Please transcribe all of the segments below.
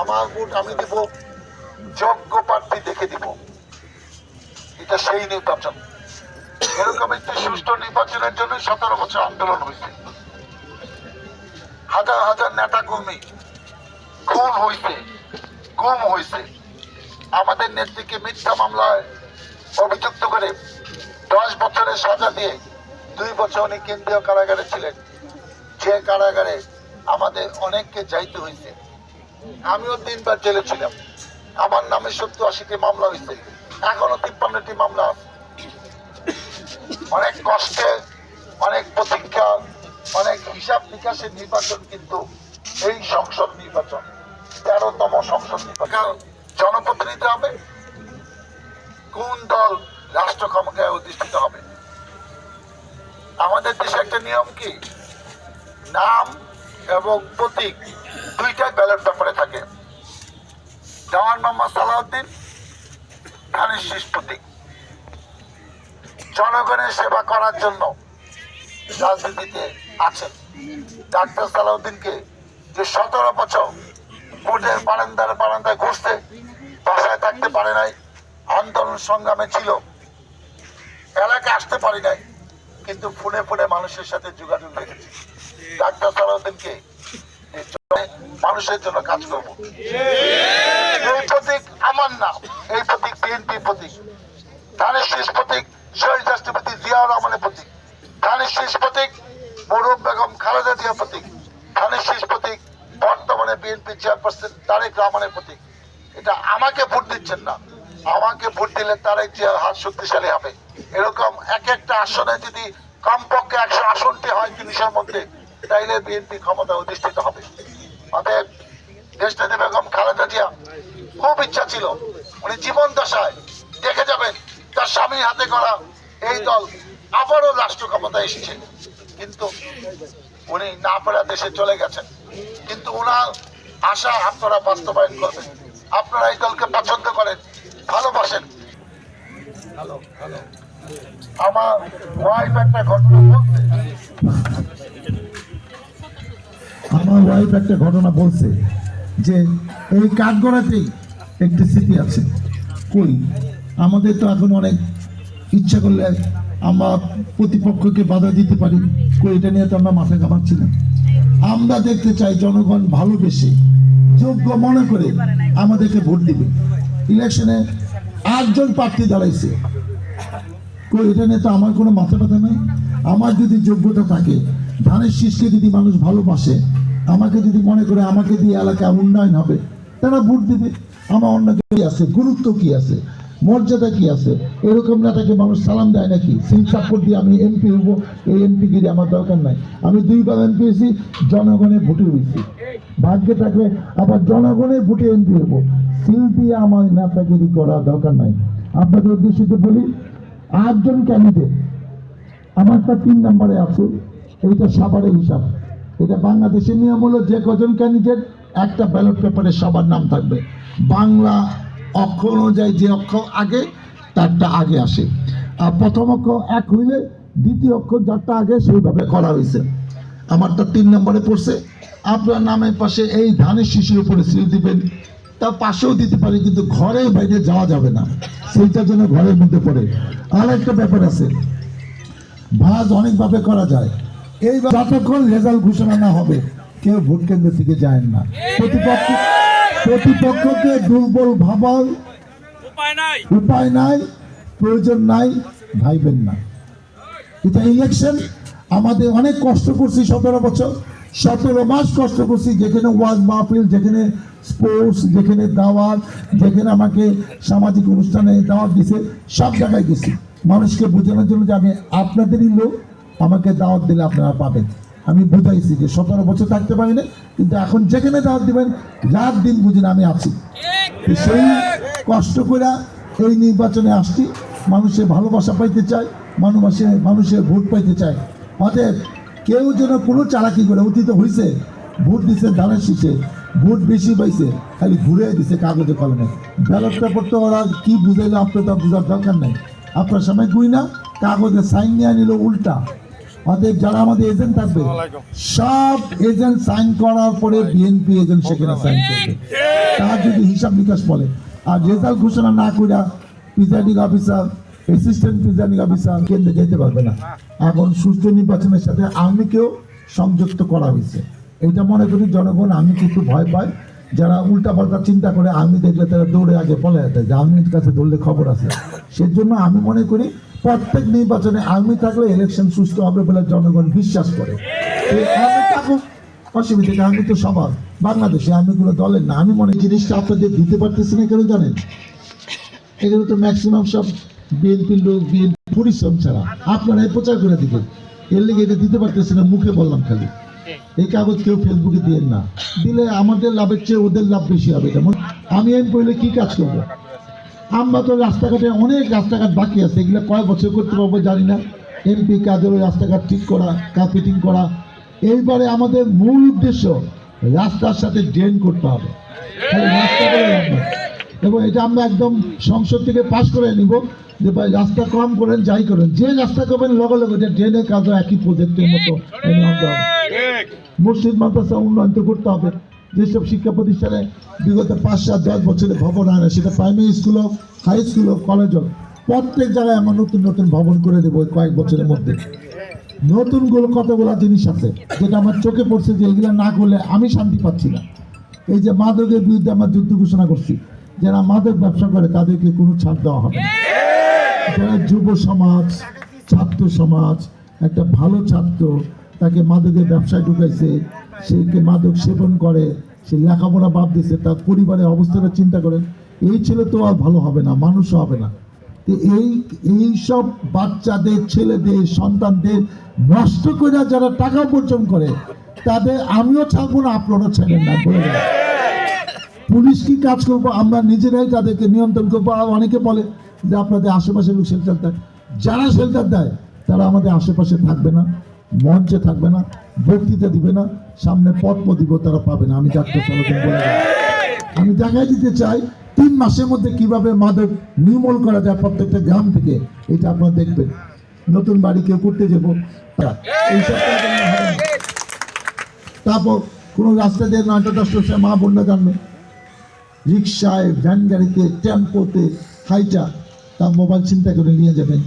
আমার ভোট আমি দিব যোগ্য প্রার্থী দেখে দিব। এটা সেই নির্বাচন। এরকম একটি সুষ্ঠু নির্বাচনের জন্য সতেরো বছর আন্দোলন হয়েছে। হাজার হাজার নেতা কর্মী, খুন হয়েছে, গুম হয়েছে। আমাদের নেত্রীকে মিথ্যা মামলায় অভিযুক্ত করে দশ বছরের সাজা দিয়ে দুই বছর উনি কেন্দ্রীয় কারাগারে ছিলেন। যে কারাগারে আমাদের অনেককে যাইতে হয়েছে। আমিও তিনবার জেলে ছিলাম। আমার নামে সত্তর আশিটি মামলা হয়েছে। এখনও তিপ্পান্নটি মামলা আছে। অনেক কষ্টে, অনেক প্রতীক্ষা অনেক হিসাব নিকাশের নির্বাচন কিন্তু এই সংসদ নির্বাচন, তেরোতম সংসদ নির্বাচন। জনপ্রতিনিধি হবে? কোন দল রাষ্ট্র ক্ষমতায় অধিষ্ঠিত হবে? আমাদের দেশে একটা নিয়ম কি? নাম এবং প্রতীক দুইটাই ব্যালট পেপারে থাকে। জওয়ান মোহাম্মদ সালাউদ্দিন ধানের শীষ জনগণের সেবা করার জন্য রাজনীতিতে আছেন। ডাক্তার সালাউদ্দিনকে যে সতেরো বছর কোর্টের বারান্দার বারান্দায় ঘুরতে বাসায় থাকতে পারে নাই, আন্দোলন সংগ্রামে ছিল। এলাকায় আসতে পারি নাই, কিন্তু ফোনে ফোনে মানুষের সাথে যোগাযোগ রেখেছি। ডাক্তার সালাউদ্দিনকে মানুষের জন্য কাজ করব। এই প্রতীক আমার না এই প্রতীক বিএনপি প্রতীক। ধানের শেষ প্রতীক, শহীদ রাষ্ট্রপতি জিয়াউর রহমানের প্রতীক। ধানের শেষ প্রতীক মরুম বেগম খালেদা জিয়া প্রতীক। ধানের শেষ প্রতীক, বর্তমানে বিএনপি চেয়ারপারসন তারেক রহমানের প্রতীক। এটা আমাকে ভোট দিচ্ছেন না। আমাকে ভোট দিলে তারেক জিয়ার হাত শক্তিশালী হবে। এরকম এক একটা আসনে যদি কমপক্ষে একশো আসনটি হয় তিরিশের মধ্যে, তাইলে বিএনপি ক্ষমতা অধিষ্ঠিত হবে। অতএব দেশনেত্রী বেগম খালেদা জিয়া খুব ইচ্ছা ছিল, উনি জীবন দশায় দেখে যাবেন তার স্বামীর হাতে করা এই দল আবারও রাষ্ট্র ক্ষমতায় এসেছে। কিন্তু উনি না পেরা দেশে চলে গেছেন। কিন্তু ওনার আশা আপনারা বাস্তবায়ন করবেন। আপনারা এই দলকে পছন্দ করেন, ভালোবাসেন। আমার ওয়াইফ একটা ঘটনা বলছে আমার ওয়াইফ একটা ঘটনা বলছে যে এই কাঠগড়াতেই একটি স্মৃতি আছে। কই? আমাদের তো এখন অনেক ইচ্ছা করলে আমরা প্রতিপক্ষকে বাধা দিতে পারি। কই, এটা নিয়ে তো আমরা মাথা ঘামাচ্ছি না। আমরা দেখতে চাই জনগণ ভালোবেসে, যোগ্য মনে করে আমাদেরকে ভোট দিবে। ইলেকশনে আটজন প্রার্থী দাঁড়াইছে। কই, এটা নিয়ে তো আমার কোনো মাথা ব্যথা নাই। আমার যদি যোগ্যতা থাকে, ধানের শীষকে যদি মানুষ ভালোবাসে আমাকে যদি মনে করে আমাকে দিয়ে এলাকা উন্নয়ন হবে, তারা ভোট দিবে। আমার অন্য কি আছে? গুরুত্ব কি আছে? মর্যাদা কি আছে? এরকম নেতাকে মানুষ সালাম দেয় নাকি? সিল সাপোর্ট দিয়ে আমি এমপি হব, এই এমপি গিরি আমার দরকার নাই। আমি দুইবার এমপি হয়েছি জনগণের ভোটে হয়েছি। ভাগ্যে থাকলে আবার জনগণের ভোটে এমপি হব। সিল দিয়ে আমার নেতাগিরি করা দরকার নাই। আপনাদের উদ্দেশ্যে বলি, আটজন ক্যান্ডিডেট আমারটা তিন নম্বরে আছে, এইটা সাভারের হিসাব। এটা বাংলাদেশের নিয়ম হলো যে কজন ক্যান্ডিডেট একটা ব্যালট পেপারে সবার নাম থাকবে। বাংলা অক্ষর অনুযায়ী যে অক্ষর আগে, তারটা আগে আসে। আর প্রথম অক্ষর এক হইলে দ্বিতীয় অক্ষর যারটা আগে, সেইভাবে করা হয়েছে আমারটা তিন নম্বরে পড়ছে। আপনার নামের পাশে এই ধানের শিশুর উপরে সিল দিবেন। তার পাশেও দিতে পারি, কিন্তু ঘরের বাইরে যাওয়া যাবে না। সেইটার জন্য ঘরের মধ্যে পড়ে। আর একটা ব্যাপার আছে। ভাজ অনেকভাবে করা যায়। যতক্ষণ রেজাল্ট ঘোষণা না হবে কেউ ভোট কেন্দ্র থেকে যায় না। প্রতিপক্ষ প্রতিপক্ষকে দুর্বল ভাবার উপায় নাই। উপায় নাই প্রয়োজন নাই ভাইবেন না। এটা ইলেকশন আমাদের অনেক কষ্ট করছি সতেরো বছর। সতেরো মাস কষ্ট করছি যেখানে ওয়াজ মাহফিল যেখানে স্পোর্টস যেখানে দাওয়াত যেখানে আমাকে সামাজিক অনুষ্ঠানে দাওয়াত দিছে সব জায়গায় গেছি। মানুষকে বোঝানোর জন্য যে আমি আপনাদেরই লোক। আমাকে দাওয়াত দিলে আপনারা পাবেন। আমি বুঝাইছি যে সতেরো বছর থাকতে পারি না কিন্তু এখন যেখানে দাওয়াত দিবেন, রাত দিন বুঝেন আমি আছি। সেই কষ্ট করে এই নির্বাচনে আসছি, মানুষের ভালোবাসা পাইতে চায় মানুষের মানুষের ভোট পাইতে চায়। অতএব কেউ যেন কোনো চালাকি করে অতীত হয়েছে ভোট দিছে ধানের শীষে, ভোট বেশি পাইছে, খালি ঘুরে দিছে কাগজে কলমে। ব্যালট পেপার তো ওরা কি বুঝাইলো আপনার তো বোঝার দরকার নাই। আপনার সময় গুই না কাগজে সাইন নিয়ে নিল উল্টা। অতএব যারা আমাদের এজেন্ট থাকবে সব এজেন্ট সাইন করার পরে বিএনপি এজেন্ট সেখানে সাইন করবে। তার যদি হিসাব নিকাশ বলে। আর রেজাল্ট ঘোষণা না করে presiding officer assistant presiding officer কেন্দ্রে যেতে পারবে না। এখন সুস্থ নির্বাচনের সাথে আর্মিকেও সংযুক্ত করা হয়েছে। এটা মনে করি জনগণ আমি কিন্তু ভয় পাই যারা উল্টাপাল্টা চিন্তা করে আর্মি দেখলে তারা দৌড়ে আগে পলে যেতে যে আর্মির কাছে দৌড়লে খবর আছে। সেজন্য আমি মনে করি প্রত্যেক নির্বাচনে আর্মি থাকলে ইলেকশন সুস্থ হবে বলে জনগণ বিশ্বাস করে। এই থাকুক অসুবিধা আমি তো সবার। বাংলাদেশে আমি কোনো দলের না। আমি মনে জিনিসটা আপনাদের দিতে পারতেছি না কেন জানেন? এগুলো তো ম্যাক্সিমাম সব বিএনপির লোক বিএনপি পরিশ্রম ছাড়া। আপনারা প্রচার করে দিবেন। এর লেগে এটা দিতে পারতেছি না, মুখে বললাম খালি। এই কাগজ কেউ ফেসবুকে দিয়ে না। দিলে আমাদের লাভের চেয়ে ওদের লাভ বেশি হবে যেমন আমি এম করলে কি কাজ করব? আমরা তো রাস্তাঘাটে অনেক রাস্তাঘাট বাকি আছে এগুলো কয় বছর করতে পারব জানি না। এমপি কাজের রাস্তাঘাট ঠিক করা কার্পেটিং করা। এইবারে আমাদের মূল উদ্দেশ্য রাস্তার সাথে ড্রেন করতে হবে। রাস্তা করে এবং এটা আমরা একদম সংসদ থেকে পাশ করে নিব যে ভাই রাস্তা কম করেন যাই করেন। যে রাস্তা করবেন লগে লগে এটা ড্রেনের কাজও একই প্রজেক্টের মতো এনে আনতে হবে। মসজিদ মাদ্রাসা উন্নয়ন তো করতে হবে। যেসব শিক্ষা প্রতিষ্ঠানে বিগত পাঁচ সাত দশ বছরে ভবন হয় না সেটা প্রাইমারি স্কুল হোক হাই স্কুল হোক কলেজ হোক, প্রত্যেক জায়গায় আমরা নতুন নতুন ভবন করে দেবো কয়েক বছরের মধ্যে। নতুনগুলো কতগুলো জিনিস আছে, যেটা আমার চোখে পড়ছে যে এগুলো না করলে আমি শান্তি পাচ্ছি না। এই যে মাদকের বিরুদ্ধে আমরা যুদ্ধ ঘোষণা করছি, যারা মাদক ব্যবসা করে তাদেরকে কোনো ছাড় দেওয়া হবে যারা যুব সমাজ, ছাত্র সমাজ, একটা ভালো ছাত্র তাকে মাদকের ব্যবসায় ঢুকাইছে সেকে মাদক সেবন করে, সে লেখাপড়া বাদ দিয়েছে, তার পরিবারের অবস্থাটা চিন্তা করেন, এই ছেলে তো আর ভালো হবে না, মানুষও হবে না। তো এই এই সব বাচ্চাদের, ছেলেদের, সন্তানদের নষ্ট করে যারা টাকা উপার্জন করে, তাদের আমিও ছাড়বো না, আপনারাও ছাড়েন না পুলিশ কি কাজ করব? আমরা নিজেরাই তাদেরকে নিয়ন্ত্রণ করব। আর অনেকে বলে যে আপনাদের আশেপাশে লোক শেল্টার দেয়। যারা শেল্টার দেয়, তারা আমাদের আশেপাশে থাকবে না, মঞ্চে থাকবে না, বক্তৃতা দিবে না। সামনে পদ্ম দিব তারা পাবে না, আমি ডাক্তার বলে আমি দেখাই দিতে চাই, তিন মাসের মধ্যে কীভাবে মাদক নির্মূল করা যায় প্রত্যেকটা গ্রাম থেকে, এটা আপনারা দেখবেন। নতুন বাড়ি কেউ করতে যাব। তারপর কোনো রাস্তা দিয়ে নয়টা দশটার সময় মা বোনরা জানবে, রিক্সায়, ভ্যান গাড়িতে, টেম্পোতে, হাইটা, তার মোবাইল চিন্তা করে নিয়ে যাবেন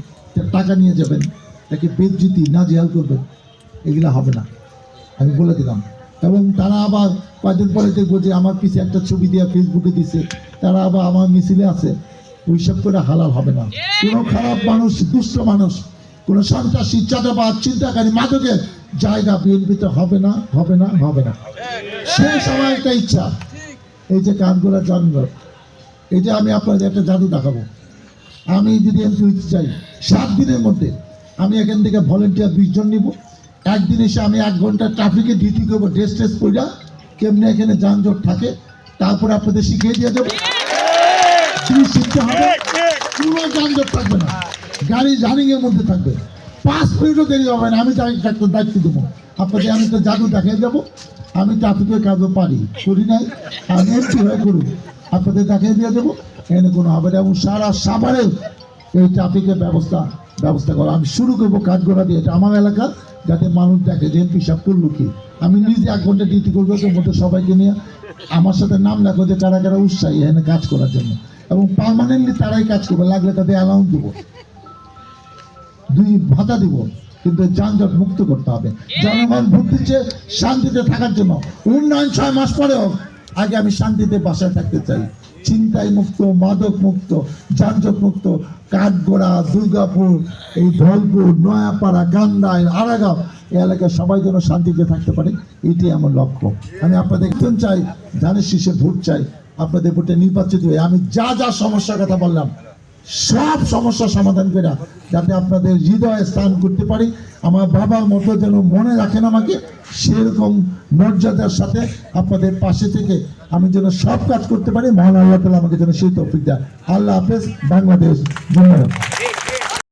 টাকা নিয়ে যাবেন, তাকে বেদজিতি না জেহাল করবেন, এগুলো হবে না। আমি বলে দিলাম। এবং তারা আবার কয়েকদিন পরে দেখব যে আমার পিছিয়ে একটা ছবি দিয়ে ফেসবুকে দিছে। তারা আবার আমার মিছিলে আছে। ওইসব করে হালাল হবে না। কোনো খারাপ মানুষ, দুষ্ট মানুষ, কোনো সন্ত্রাসী চাঁদাবাদ চিন্তাকারী মাদকের জায়গা বিএনপিতে হবে না হবে না হবে না। সেই সময় একটা ইচ্ছা। এই যে কানগুলা জন্ম। এটা আমি আপনাদের একটা জাদু দেখাবো। আমি যদি এমপি হইতে চাই, সাত দিনের মধ্যে আমি এখান থেকে ভলেন্টিয়ার বিশ জন নিব। একদিন এসে আমি এক ঘণ্টা ট্রাফিকে ডিউটি করব ড্রেস ট্রেস পইরা কেমনি এখানে যানজট থাকে তারপরে আপনাদের শিখিয়ে দিয়ে জিনিস শিখতে হবে কোনো যানজট থাকবে না। গাড়ি রানিং এর মধ্যে থাকবে। পাঁচ মিনিটও দেরি হবে না আমি একটা দায়িত্ব দেবো। আপনাদের আমি তো জাদু দেখিয়ে যাব আমি ট্রাফিকের কাজও পারি করি নাই আমি এমপি হয়ে করুন আপনাদের দেখিয়ে দিয়ে দেবো এখানে কোনো হবে না। এবং সারা সাভারে এই ট্রাফিকের ব্যবস্থা ব্যবস্থা করা। আমি শুরু করব কাজগড়া দিয়ে। এটা আমার এলাকা, যাতে মানুষ দেখে যে এমপি সাহেব করল কি। আমি নিজে এক ঘণ্টা ডিউটি করব মধ্যে সবাইকে নিয়ে। আমার সাথে নাম লেখো যে কারা কারা উৎসাহী এখানে কাজ করার জন্য। এবং পার্মানেন্টলি তারাই কাজ করবে, লাগলে তাদের অ্যালাউন্স দেবো। দুই ভাতা দিব, কিন্তু যানজট মুক্ত করতে হবে। জনগণ ভোট শান্তিতে থাকার জন্য। উন্নয়ন ছয় মাস পরে হোক আগে আমি শান্তিতে বাসায় থাকতে চাই। চিন্তায় মুক্ত, মাদক মুক্ত, যানজট মুক্ত, কাঠগোড়া, দুর্গাপুর, এই ধলপুর, নয়াপাড়া গান্দায় আরাগাঁও, এই এলাকায় সবাই যেন শান্তিতে থাকতে পারে এটি আমার লক্ষ্য। আমি আপনাদের একজন চাই, ধানের শীষে ভোট চাই, আপনাদের ভোটে নির্বাচিত হয়ে আমি যা যা সমস্যার কথা বললাম সব সমস্যা সমাধান করে যাতে আপনাদের হৃদয়ে স্থান করতে পারি। আমার বাবার মতো যেন মনে রাখেন আমাকে, সেরকম মর্যাদার সাথে আপনাদের পাশে থেকে আমি যেন সব কাজ করতে পারি। মহান আল্লাহ তালা আমাকে যেন সেই তফিক দেয় আল্লাহ হাফেজ, বাংলাদেশ, ধন্যবাদ।